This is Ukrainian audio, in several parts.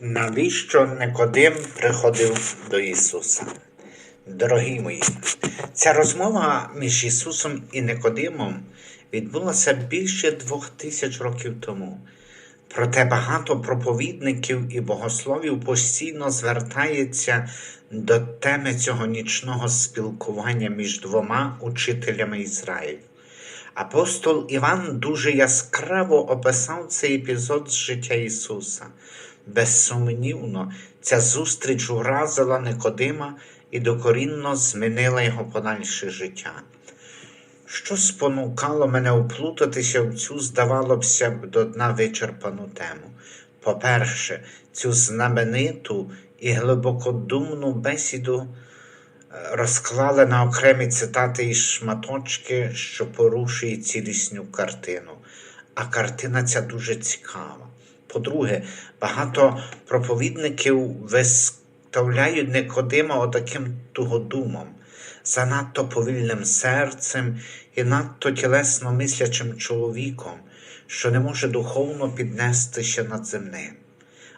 Навіщо Никодим приходив до Ісуса? Дорогі мої, ця розмова між Ісусом і Никодимом відбулася більше двох тисяч років тому. Проте багато проповідників і богословів постійно звертається до теми цього нічного спілкування між двома учителями Ізраїлю. Апостол Іван дуже яскраво описав цей епізод з життя Ісуса. Безсумнівно, ця зустріч уразила Никодима і докорінно змінила його подальше життя. Що спонукало мене вплутатися в цю, здавалося б, до дна вичерпану тему? По-перше, цю знамениту і глибокодумну бесіду е, розклали на окремі цитати і шматочки, що порушує цілісню картину. А картина ця дуже цікава. По-друге, багато проповідників виставляють Никодима отаким тугодумом, занадто повільним серцем і надто тілесно мислячим чоловіком, що не може духовно піднестися над земним.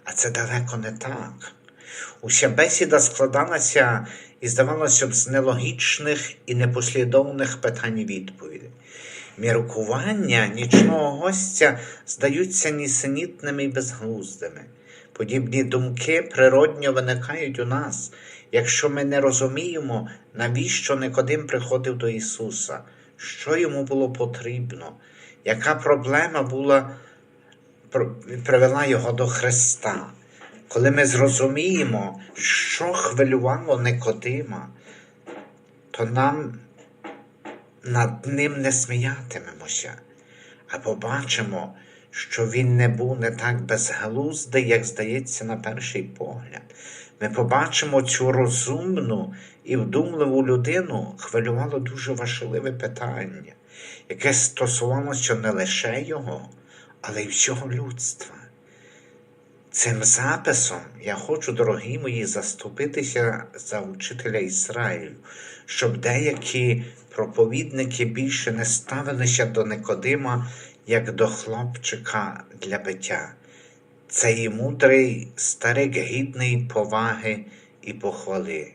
А це далеко не так. Уся бесіда складалася і, здавалося б, з нелогічних і непослідовних питань відповідей. Міркування нічного гостя здаються нісенітними і безглуздими. Подібні думки природньо виникають у нас, якщо ми не розуміємо, навіщо Никодим приходив до Ісуса, що йому було потрібно, яка проблема була, привела Його до Христа. Коли ми зрозуміємо, що хвилювало Никодима, то нам над ним не сміятимемося, а побачимо, що він не був не так безглуздий, як здається, на перший погляд. Ми побачимо цю розумну і вдумливу людину хвилювало дуже важливе питання, яке стосувалося не лише його, але й всього людства. Цим записом я хочу, дорогі мої, заступитися за учителя Ізраїлю, щоб деякі проповідники більше не ставилися до Никодима як до хлопчика для биття. Цей мудрий старик гідний поваги і похвали.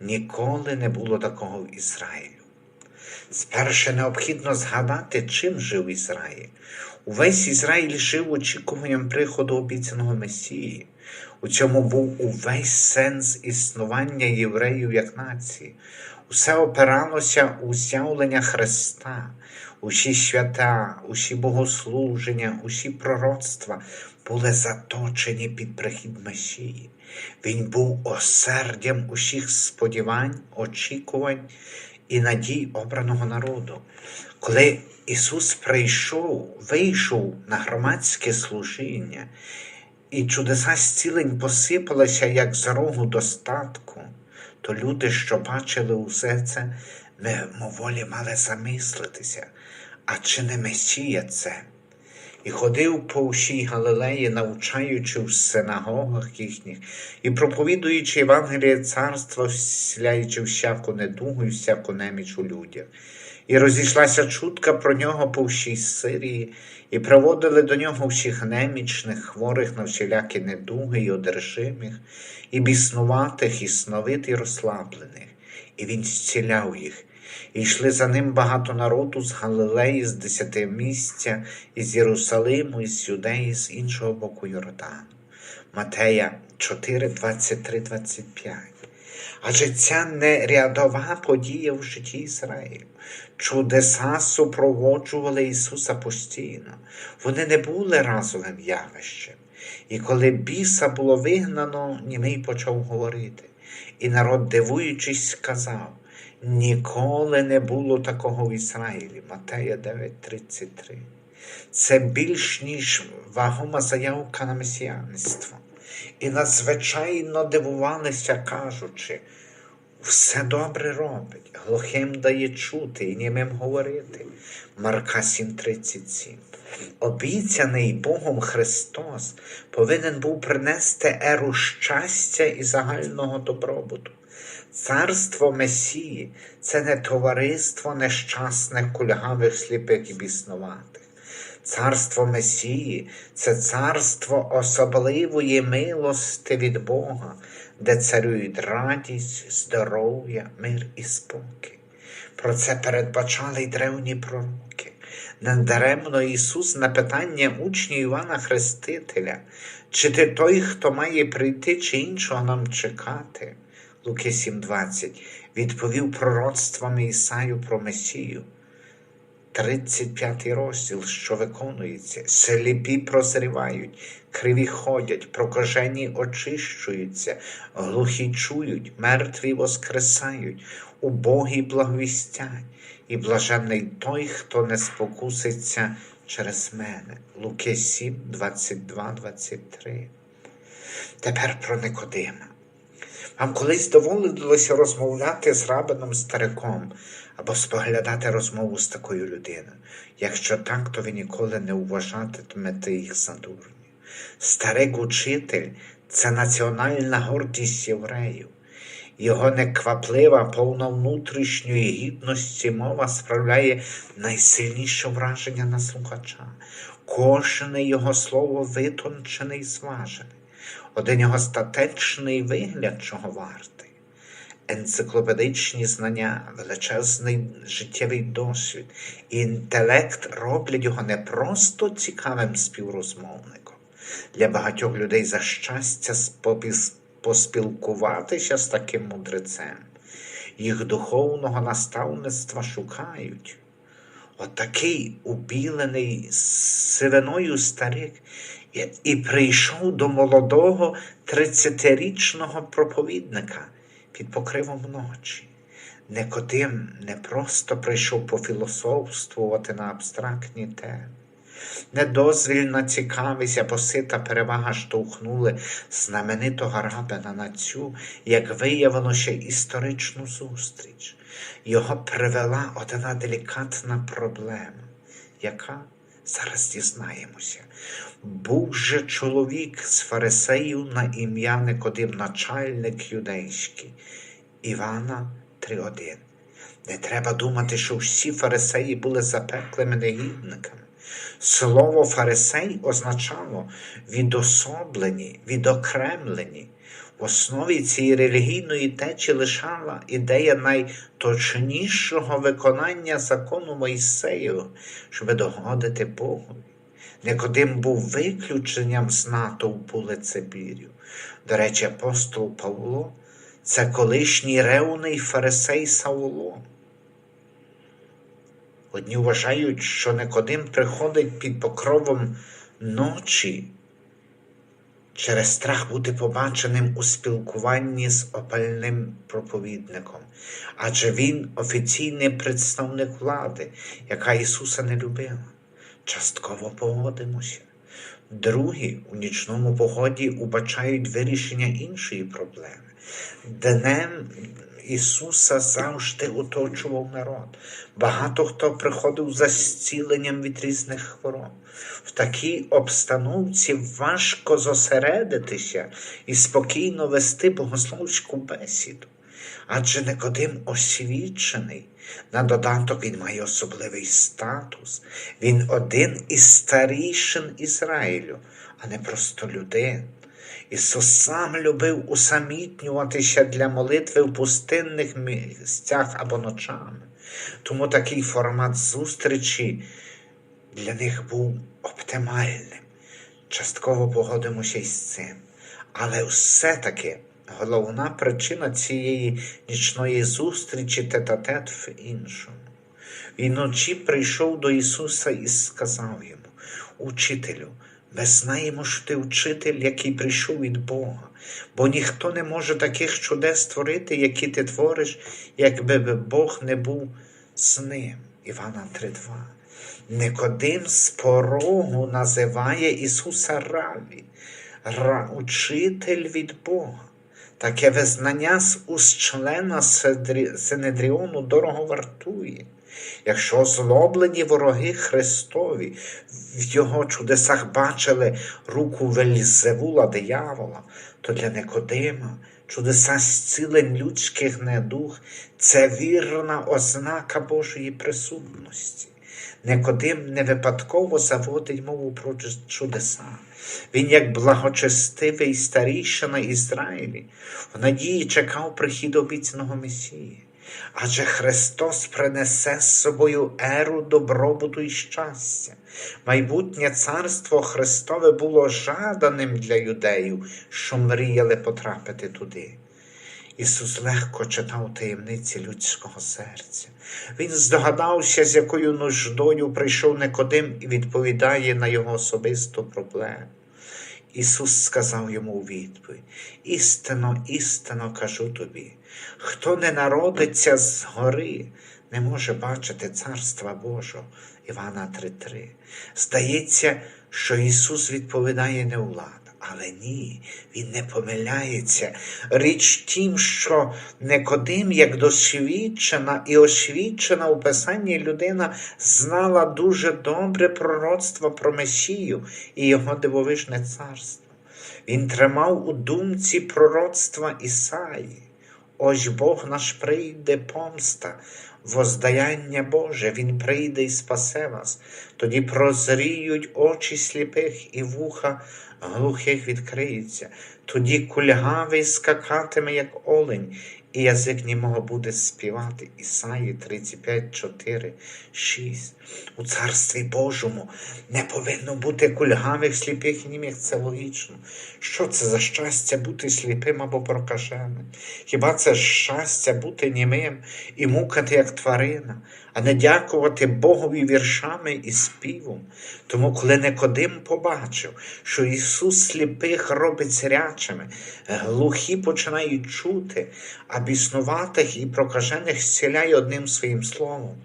Ніколи не було такого в Ізраїлю. Спершу необхідно згадати, чим жив Ізраїль. Увесь Ізраїль жив очікуванням приходу обіцяного Месії. У цьому був увесь сенс існування євреїв як нації. Усе опиралося у з'явлення Христа, усі свята, усі богослуження, усі пророцтва були заточені під прихід Месії. Він був осердям усіх сподівань, очікувань і надій обраного народу. Коли Ісус прийшов, вийшов на громадське служіння, і чудеса зцілень посипалися, як з рогу достатку, то люди, що бачили усе це, мимоволі мали замислитися, а чи не Месія це? І ходив по усій Галилеї, навчаючи в синагогах їхніх, і проповідуючи Євангеліє царства, вселяючи всяку недугу і всяку неміч у людях. І розійшлася чутка про нього по всій Сирії, і приводили до нього всіх немічних, хворих на всілякі недуги і одержимих, і біснуватих, і сновит, і розслаблених, і він зціляв їх. І йшли за ним багато народу з Галилеї, з десятимістя, із Єрусалиму, із Юдеї, з іншого боку Йордану. Матея 4, 23, 25. Адже ця не рядова подія в житті Ізраїлю. Чудеса супроводжували Ісуса постійно. Вони не були разовим явищем. І коли біса було вигнано, німий почав говорити. І народ, дивуючись, сказав: Ніколи не було такого в Ізраїлі. Матея 9:33. Це більш ніж вагома заявка на месіанство. І надзвичайно дивувалися, кажучи, все добре робить, глухим дає чути і німим говорити. Марка 7:37. Обіцяний Богом Христос повинен був принести еру щастя і загального добробуту. Царство Месії це не товариство нещасних, кульгавих, сліпих і біснуватих. Царство Месії це царство особливої милости від Бога, де царюють радість, здоров'я, мир і спокій. Про це передбачали й древні пророки. Недаремно Ісус на питання учнів Івана Хрестителя, чи ти той, хто має прийти, чи іншого нам чекати, Луки 7:20, відповів пророцтвами Ісаю про Месію. 35 розділ, що виконується, сліпі прозрівають, криві ходять, прокажені очищуються, глухі чують, мертві воскресають, убогі благовістять, і блаженний той, хто не спокуситься через мене. Луки 7, 22, 23. Тепер про Никодима. Вам колись доводилося розмовляти з рабином стариком або споглядати розмову з такою людиною. Якщо так, то ви ніколи не вважатимете їх за дурнів. Старик учитель це національна гордість євреїв. Його некваплива, повна внутрішньої гідності мова справляє найсильніше враження на слухача. Кожне його слово витончене і зважене. Один його статечний вигляд, чого вартий, енциклопедичні знання, величезний життєвий досвід і інтелект роблять його не просто цікавим співрозмовником. Для багатьох людей за щастя поспілкуватися з таким мудрецем. Їх духовного наставництва шукають. Отакий убілений сивиною старик і прийшов до молодого тридцятирічного проповідника під покривом ночі. Никодим не просто прийшов пофілософствувати на абстрактні теми. Недозвільна цікавість або сита перевага штовхнули знаменитого рабина на цю, як виявило ще історичну зустріч. Його привела одна делікатна проблема, яка зараз дізнаємося. Був же чоловік з фарисеїв на ім'я Никодим, начальник юдейський, Івана 3.1. Не треба думати, що всі фарисеї були запеклими негідниками. Слово фарисей означало відособлені, відокремлені. В основі цієї релігійної течі лишала ідея найточнішого виконання закону Мойсею, щоб догодити Богу. Никодим був виключенням з натовпу лицебірів. До речі, апостол Павло це колишній ревний фарисей Сауло. Одні вважають, що Никодим приходить під покровом ночі через страх бути побаченим у спілкуванні з опальним проповідником, адже він офіційний представник влади, яка Ісуса не любила. Частково погодимося. Другі у нічному погоді убачають вирішення іншої проблеми. Днем Ісуса завжди оточував народ. Багато хто приходив за зціленням від різних хвороб. В такій обстановці важко зосередитися і спокійно вести богословську бесіду. Адже Никодим освічений. На додаток він має особливий статус. Він один із старішин Ізраїлю, а не просто людин. Ісус сам любив усамітнюватися для молитви в пустинних місцях або ночами. Тому такий формат зустрічі для них був оптимальним. Частково погодимося із цим. Але все-таки головна причина цієї нічної зустрічі тет-а-тет в іншому. І вночі прийшов до Ісуса і сказав йому, Учителю, ми знаємо, що ти вчитель, який прийшов від Бога, бо ніхто не може таких чудес створити, які ти твориш, якби Бог не був з ним. Івана 3.2. Никодим з порогу називає Ісуса Раві, Ра, учитель від Бога. Таке визнання з уст члена Синедріону дорого вартує. Якщо злоблені вороги Христові в його чудесах бачили руку Вельзевула диявола, то для Никодима чудеса зцілень людських недух це вірна ознака Божої присутності. Никодим не випадково заводить мову про чудеса. Він, як благочестивий старійшина Ізраїлі, в надії чекав прихід обіцяного Месії. Адже Христос принесе з собою еру добробуту і щастя. Майбутнє царство Христове було жаданим для юдеїв, що мріяли потрапити туди. Ісус легко читав таємниці людського серця. Він здогадався, з якою нуждою прийшов Никодим і відповідає на його особисту проблему. Ісус сказав йому у відповідь: істинно, істинно кажу тобі, хто не народиться згори, не може бачити Царства Божого. Івана 3:3. Здається, що Ісус відповідає не у лад. Але ні, він не помиляється. Річ тім, що Никодим, як досвідчена і освічена у Писанні людина, знала дуже добре пророцтво про Месію і його дивовижне царство. Він тримав у думці пророцтва Ісаї. Ось Бог наш прийде помста, воздаяння Боже, Він прийде і спасе вас. Тоді прозріють очі сліпих і вуха глухих відкриються. Тоді кульгавий скакатиме, як олень, і язик німого буде співати. Ісаї 35, 4, 6. У Царстві Божому не повинно бути кульгавих, сліпих і німих. Це логічно. Що це за щастя бути сліпим або прокаженим? Хіба це щастя бути німим і мукати, як тварина, а не дякувати Богові віршами і співом? Тому, коли Никодим побачив, що Ісус сліпих робить зрячими, глухі починають чути, а біснуватих і прокажених зціляє одним своїм словом,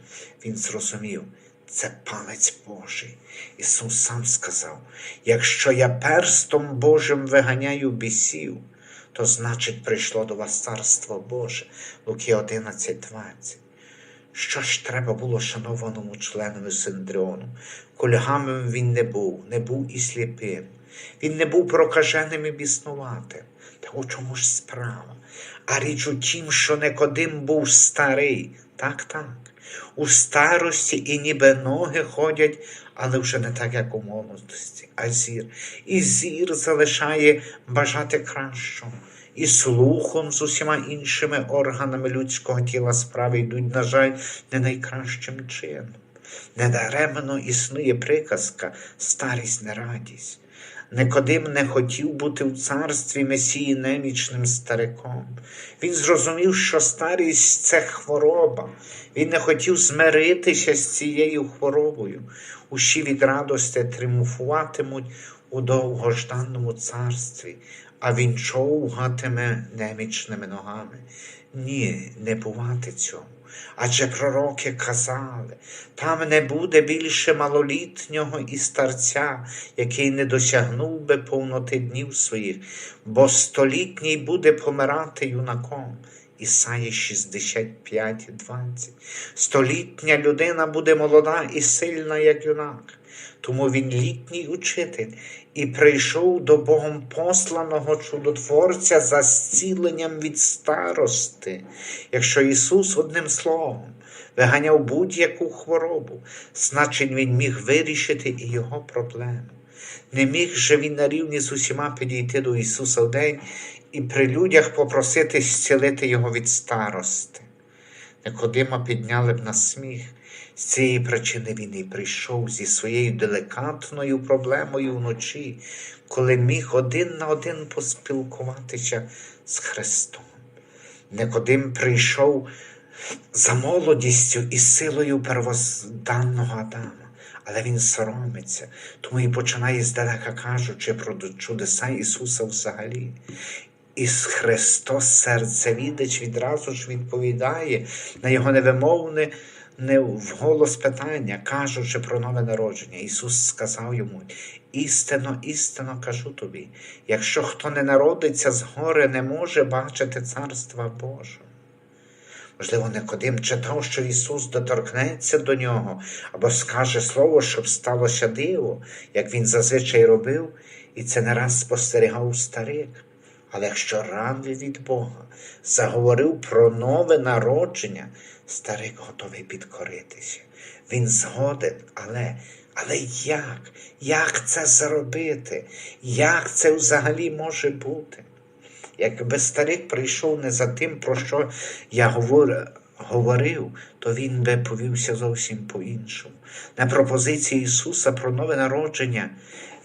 він зрозумів. Це палець Божий. Ісус сам сказав: якщо я перстом Божим виганяю бісів, то значить прийшло до вас Царство Боже, Луки 11, 20. Що ж треба було шанованому членові Синдріону? Кульгамим він не був, не був і сліпим. Він не був прокаженим і біснуватим. Та у чому ж справа? А річ у тім, що Никодим був старий. Так, так. У старості і ніби ноги ходять, але вже не так, як у молодості, а зір. І зір залишає бажати кращого. І слухом з усіма іншими органами людського тіла справи йдуть, на жаль, не найкращим чином. Недаремно існує приказка старість не радість. Никодим не хотів бути в царстві Месії немічним стариком. Він зрозумів, що старість це хвороба. Він не хотів змиритися з цією хворобою. Усі від радості тріумфуватимуть у довгожданному царстві, а він човгатиме немічними ногами. Ні, не бувати цьому. Адже пророки казали, там не буде більше малолітнього і старця, який не досягнув би повноти днів своїх, бо столітній буде помирати юнаком. Ісаї 65, 20. Столітня людина буде молода і сильна, як юнак. Тому він літній учитель і прийшов до Богом посланого чудотворця за зціленням від старости. Якщо Ісус одним словом виганяв будь-яку хворобу, значить Він міг вирішити і його проблему. Не міг же він на рівні з усіма підійти до Ісуса в день і при людях попросити зцілити Його від старости. Никодима підняли б на сміх. З цієї причини він і прийшов зі своєю деликатною проблемою вночі, коли міг один на один поспілкуватися з Христом. Никодим прийшов за молодістю і силою первозданного Адама. Але він соромиться, тому і починає здалека кажучи про чудеса Ісуса взагалі. І Христос серцевідич відразу ж відповідає на його невимовне не вголос питання, кажучи про нове народження. Ісус сказав йому: істинно, істинно кажу тобі, якщо хто не народиться згори, не може бачити Царства Божого. Можливо, Никодим читав, що Ісус доторкнеться до нього або скаже слово, щоб сталося диво, як Він зазвичай робив, і це не раз спостерігав старик. Але якщо радий від Бога заговорив про нове народження, старик готовий підкоритися. Він згоден, але, але як? Як це зробити? Як це взагалі може бути? Якби старик прийшов не за тим, про що я говор- говорив, то він би повівся зовсім по-іншому. На пропозиції Ісуса про нове народження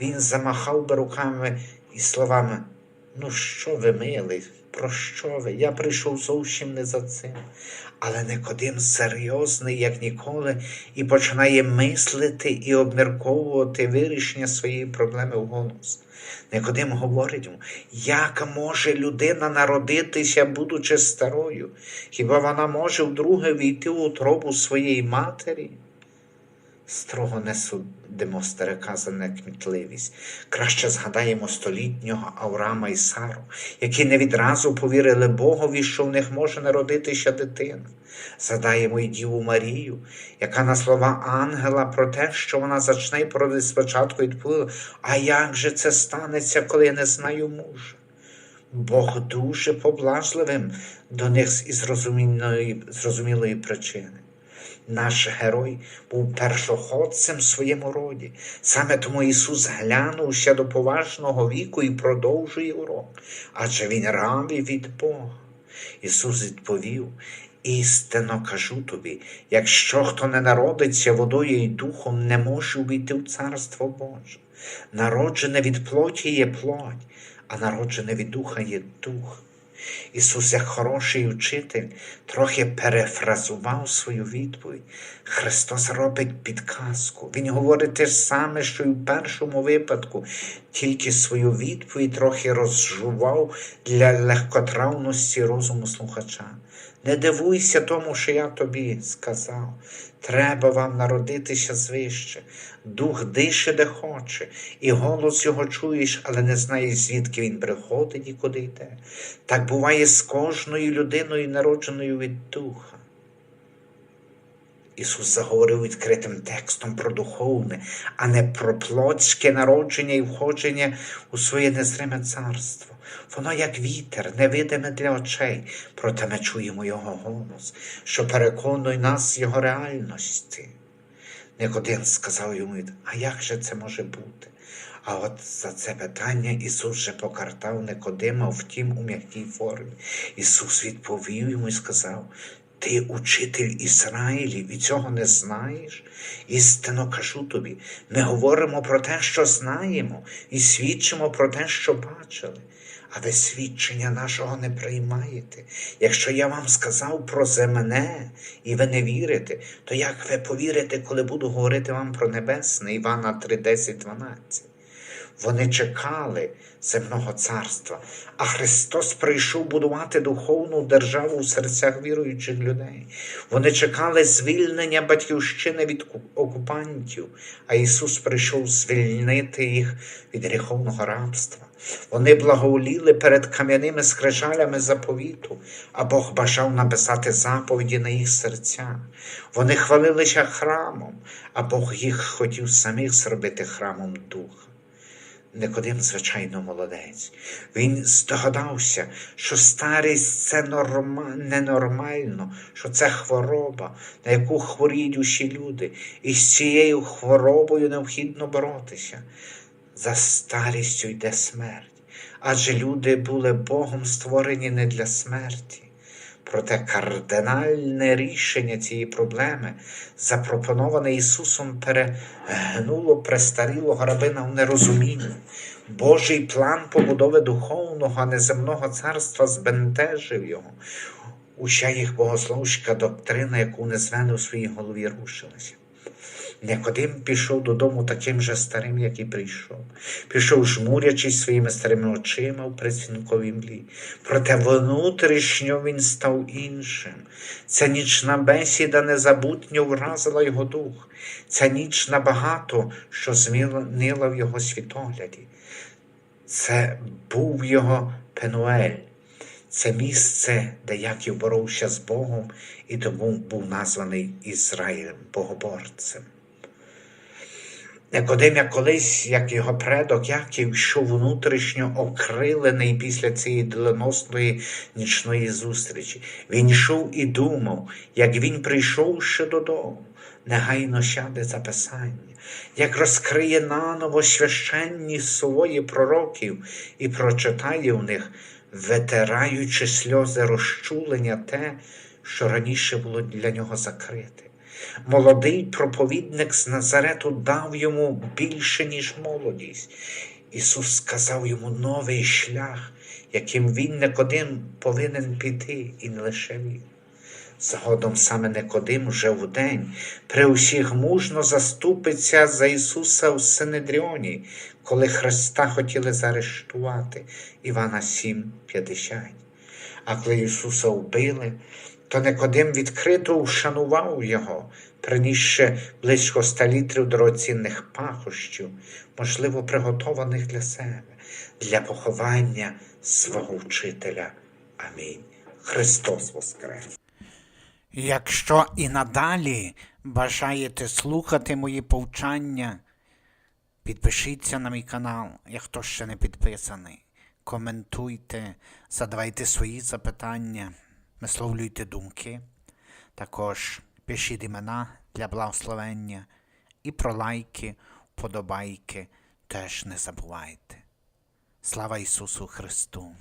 він замахав би руками і словами: Ну, що ви милий, про що ви? Я прийшов зовсім не за цим. Але Никодим серйозний, як ніколи, і починає мислити і обмірковувати вирішення своєї проблеми вголос. Никодим говорить йому, як може людина народитися, будучи старою? Хіба вона може вдруге війти у утробу своєї матері? Строго не судимо старика за некмітливість. Краще згадаємо столітнього Авраама і Сару, які не відразу повірили Богові, що в них може народитися дитина. Згадаємо і Діву Марію, яка на слова ангела про те, що вона зачне й породить спочатку, відповіла, а як же це станеться, коли я не знаю мужа? Бог дуже поблажливим до них із зрозумілої причини. Наш герой був першоходцем в своєму роді. Саме тому Ісус глянувся до поважного віку і продовжує урок, адже Він рабий від Бога. Ісус відповів: істинно кажу тобі, якщо хто не народиться водою і духом, не може увійти в Царство Боже. Народжене від плоті є плоть, а народжене від духа є дух. Ісус, як хороший учитель, трохи перефразував свою відповідь. Христос робить підказку. Він говорить те ж саме, що й в першому випадку, тільки свою відповідь трохи розжував для легкотравності розуму слухача. Не дивуйся тому, що я тобі сказав. Треба вам народитися звище. Дух дише, де хоче, і голос його чуєш, але не знаєш, звідки він приходить і куди йде. Так буває з кожною людиною, народженою від духа. Ісус заговорив відкритим текстом про духовне, а не про плотське народження і входження у своє незриме царство. Воно як вітер, невидиме для очей, проте ми чуємо Його голос, що переконує нас Його реальності. Никодим сказав йому, а як же це може бути? А от за це питання Ісус же покартав Никодима, втім у м'якій формі. Ісус відповів йому і сказав: Ти учитель Ізраїлів і цього не знаєш? Істинно кажу тобі, ми говоримо про те, що знаємо, і свідчимо про те, що бачили. А ви свідчення нашого не приймаєте. Якщо я вам сказав про земне, і ви не вірите, то як ви повірите, коли буду говорити вам про небесне Івана 3, 10, 12? Вони чекали земного царства, а Христос прийшов будувати духовну державу в серцях віруючих людей. Вони чекали звільнення батьківщини від окупантів, а Ісус прийшов звільнити їх від гріховного рабства. Вони благоволіли перед кам'яними скрижалями заповіту, а Бог бажав написати заповіді на їх серцях. Вони хвалилися храмом, а Бог їх хотів самих зробити храмом духа. Никодим, звичайно, молодець. Він здогадався, що старість це норма... ненормально, що це хвороба, на яку хворіють усі люди, і з цією хворобою необхідно боротися. За старістю йде смерть, адже люди були Богом створені не для смерті. Проте кардинальне рішення цієї проблеми, запропоноване Ісусом, перегнуло престарілого рабина в нерозумінні. Божий план побудови духовного, а не земного царства збентежив його. Уся їх богословська доктрина, яку незвено у своїй голові рушилася. Никодим пішов додому таким же старим, як і прийшов. Пішов, жмурячись своїми старими очима в присвінковій млі. Проте внутрішньо він став іншим. Ця нічна бесіда незабутньо вразила його дух. Ця ніч набагато, що змінила в його світогляді. Це був його Пенуель. Це місце, де Яків боровся з Богом і тому був названий Ізраїлем, богоборцем. Никодим, як колись, як його предок Яків, йшов внутрішньо окрилений після цієї доленосної нічної зустрічі. Він йшов і думав, як він прийшов ще додому. негайно сяде за писання, як розкриє наново священні свої пророків і прочитає в них, витираючи сльози розчулення те, що раніше було для нього закрите. Молодий проповідник з Назарету дав йому більше, ніж молодість. Ісус сказав йому новий шлях, яким він Никодим повинен піти, і не лише він. Згодом саме Никодим вже вдень при усіх мужно заступиться за Ісуса в Синедріоні, коли Христа хотіли заарештувати Івана 7,50. А коли Ісуса вбили, то Никодим відкрито вшанував Його, принісши близько ста літрів дорогоцінних пахощів, можливо, приготованих для себе, для поховання свого вчителя. Амінь. Христос Воскрес! Якщо і надалі бажаєте слухати мої повчання, підпишіться на мій канал, як хто ще не підписаний. Коментуйте, задавайте свої запитання, висловлюйте думки. Також пишіть імена для благословення і про лайки, вподобайки теж не забувайте. Слава Ісусу Христу!